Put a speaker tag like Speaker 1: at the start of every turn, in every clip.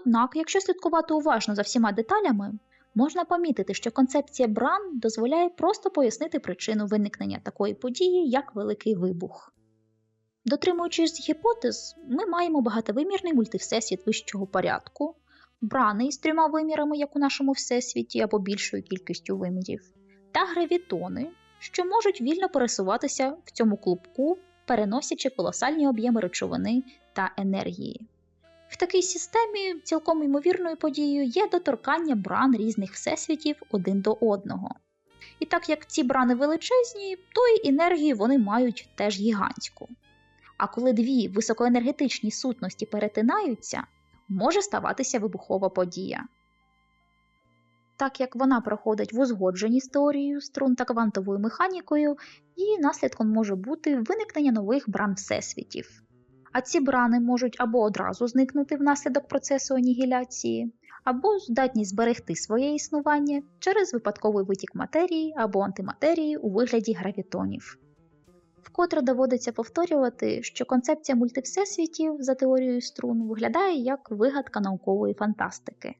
Speaker 1: Однак, якщо слідкувати уважно за всіма деталями, можна помітити, що концепція Бран дозволяє просто пояснити причину виникнення такої події, як Великий Вибух. Дотримуючись гіпотез, ми маємо багатовимірний мультивсесвіт вищого порядку, брани із трьома вимірами, як у нашому всесвіті, або більшою кількістю вимірів, та гравітони, що можуть вільно пересуватися в цьому клубку, переносячи колосальні об'єми речовини та енергії. Такій системі цілком ймовірною подією є доторкання бран різних всесвітів один до одного. І так як ці брани величезні, то й енергію вони мають теж гігантську. А коли дві високоенергетичні сутності перетинаються, може ставатися вибухова подія. Так як вона проходить в узгодженні з теорією струн та квантовою механікою, її наслідком може бути виникнення нових бран всесвітів. А ці брани можуть або одразу зникнути внаслідок процесу анігіляції, або здатні зберегти своє існування через випадковий витік матерії або антиматерії у вигляді гравітонів. Вкотре доводиться повторювати, що концепція мультивсесвітів за теорією струн виглядає як вигадка наукової фантастики.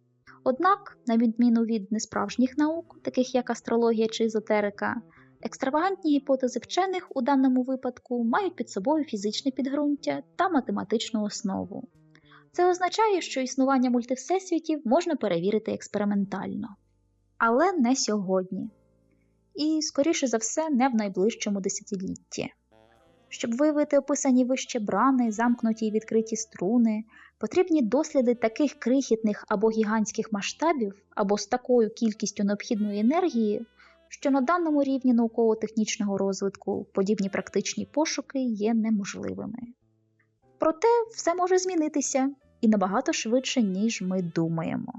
Speaker 1: Однак, на відміну від несправжніх наук, таких як астрологія чи езотерика, екстравагантні гіпотези вчених у даному випадку мають під собою фізичне підґрунтя та математичну основу. Це означає, що існування мультивсесвітів можна перевірити експериментально. Але не сьогодні. І, скоріше за все, не в найближчому десятилітті. Щоб виявити описані вище брани, замкнуті і відкриті струни, потрібні досліди таких крихітних або гігантських масштабів, або з такою кількістю необхідної енергії, що на даному рівні науково-технічного розвитку подібні практичні пошуки є неможливими. Проте все може змінитися і набагато швидше, ніж ми думаємо.